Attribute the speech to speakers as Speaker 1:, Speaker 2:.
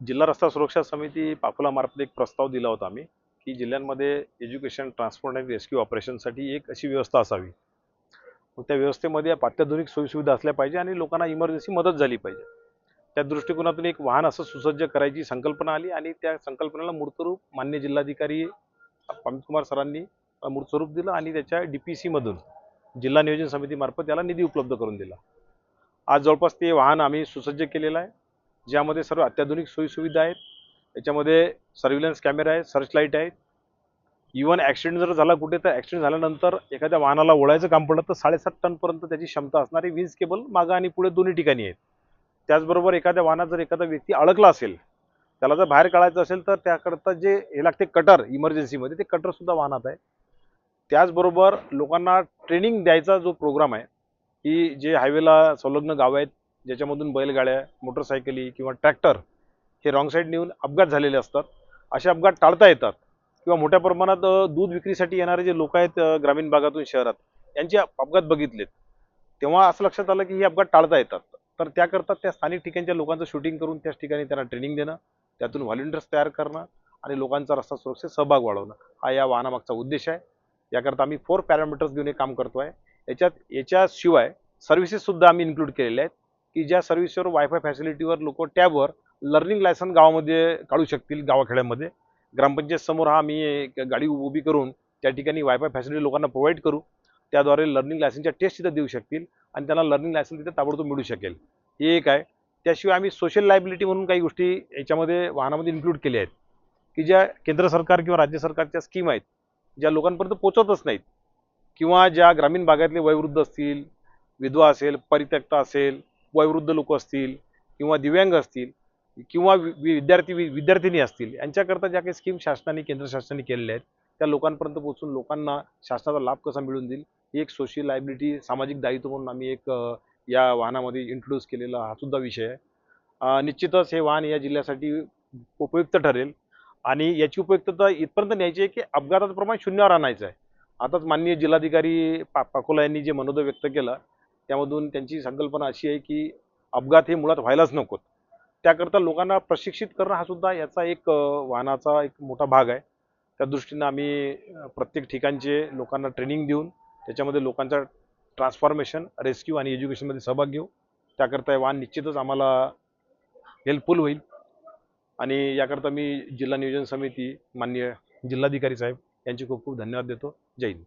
Speaker 1: जिल्हा रस्ता सुरक्षा समिती पाकुलामार्फत एक प्रस्ताव दिला होता आम्ही की जिल्ह्यांमध्ये एज्युकेशन ट्रान्सपोर्ट आणि रेस्क्यू ऑपरेशनसाठी एक अशी व्यवस्था असावी. मग त्या व्यवस्थेमध्ये अत्याधुनिक सोयीसुविधा असल्या पाहिजे आणि लोकांना इमर्जन्सी मदत झाली पाहिजे. त्या दृष्टिकोनातून एक वाहन असं सुसज्ज करायची संकल्पना आली आणि त्या संकल्पनेला मूर्तरूप मान्य जिल्हाधिकारी अमित कुमार सरांनी अ, मूर्तस्वरूप दिलं आणि त्याच्या डी पी सीमधून जिल्हा नियोजन समितीमार्फत त्याला निधी उपलब्ध करून दिला. आज जवळपास ते वाहन आम्ही सुसज्ज केलेलं आहे. ज्यामध्ये सर्व अत्याधुनिक सोयीसुविधा आहेत. याच्यामध्ये सर्व्हिलन्स कॅमेरा आहे सर्च लाइट आहेत. इवन ॲक्सिडेंट जर झाला कुठे तर ॲक्सिडेंट झाल्यानंतर एखाद्या वाहनाला ओढायचं काम पडलं तर साडेसात टनपर्यंत त्याची क्षमता असणारी वीज केबल मागं आणि पुढे दोन्ही ठिकाणी आहेत. त्याचबरोबर एखाद्या वाहनात जर एखादा व्यक्ती अडकला असेल त्याला जर बाहेर काढायचं असेल तर त्याकरता जे हे लागते कटर इमर्जन्सीमध्ये ते कटरसुद्धा वाहनात आहे. त्याचबरोबर लोकांना ट्रेनिंग द्यायचा जो प्रोग्राम आहे की जे हायवेला संलग्न गावं आहेत ज्याच्यामधून बैलगाड्या मोटरसायकली किंवा ट्रॅक्टर हे रॉंग साईड नेऊन अपघात झालेले असतात. असे अपघात टाळता येतात. किंवा मोठ्या प्रमाणात दूध विक्रीसाठी येणारे जे लोक आहेत ग्रामीण भागातून शहरात यांचे अपघात बघितलेत. तेव्हा असं लक्षात आलं की हे अपघात टाळता येतात. तर त्याकरता त्या स्थानिक ठिकाणच्या लोकांचं शूटिंग करून त्याच ठिकाणी त्यांना ट्रेनिंग देणं त्यातून व्हॉलेंटियर्स तयार करणं आणि लोकांचा रस्ता सुरक्षेत सहभाग वाढवणं. हा या वाहनामागचा उद्देश आहे. याकरता आम्ही फोर पॅरामीटर्स घेऊन हे काम करतो आहे याच्यात याच्याशिवाय सर्व्हिसेससुद्धा आम्ही इन्क्लूड केलेल्या आहेत की ज्या सर्व्हिसवर वायफाय फॅसिलिटीवर लोक टॅबवर लर्निंग लायसन गावामध्ये काढू शकतील गावाखेड्यामध्ये. ग्रामपंचायत समोर हा आम्ही एक गाडी उभी करून त्या ठिकाणी वायफाय फॅसिलिटी लोकांना प्रोव्हाइड करू. त्याद्वारे लर्निंग लायसनच्या टेस्ट तिथं देऊ शकतील आणि त्यांना लर्निंग लायसन तिथे ताबडतोब मिळू शकेल. हे एक आहे. त्याशिवाय आम्ही सोशल लायबिलिटी म्हणून काही गोष्टी याच्यामध्ये वाहनामध्ये इन्क्लूड केल्या आहेत की ज्या केंद्र सरकार किंवा राज्य सरकारच्या स्कीम आहेत ज्या लोकांपर्यंत पोचतच नाहीत. किंवा ज्या ग्रामीण भागातले वयवृद्ध असतील विधवा असेल परित्यक्ता असेल वयवृद्ध लोक असतील किंवा दिव्यांग असतील किंवा वि- विद्यार्थी वि- विद्यार्थिनी असतील यांच्याकरता ज्या काही स्कीम शासनाने केंद्र शासनाने केलेल्या आहेत त्या लोकांपर्यंत पोहोचून लोकांना शासनाचा लाभ कसा मिळून देईल ही एक सोशल लायबिलिटी सामाजिक दायित्व म्हणून आम्ही एक या वाहनामध्ये इंट्रोड्यूस केलेला हा सुद्धा विषय आहे. निश्चितच हे वाहन या जिल्ह्यासाठी उपयुक्त ठरेल. आणि याची उपयुक्तता इथपर्यंत न्यायची आहे की अपघाताचं प्रमाण शून्यावर आणायचं आहे. आताच माननीय जिल्हाधिकारी पा पाकोला यांनी जे मनोदय व्यक्त केलं त्यामधून त्यांची संकल्पना अशी आहे की अपघात हे मुळात व्हायलाच नकोत. त्याकरता लोकांना प्रशिक्षित करणं हा सुद्धा याचा एक वाहनाचा एक मोठा भाग आहे. त्या दृष्टीनं आम्ही प्रत्येक ठिकाणचे लोकांना ट्रेनिंग देऊन त्याच्यामध्ये लोकांचा ट्रान्सफॉर्मेशन रेस्क्यू आणि एज्युकेशनमध्ये सहभाग घेऊ. त्याकरता हे वाहन निश्चितच आम्हाला हेल्पफुल होईल. आणि याकरता मी जिल्हा नियोजन समिती माननीय जिल्हाधिकारी साहेब यांचे खूप खूप धन्यवाद देतो. जय हिंद.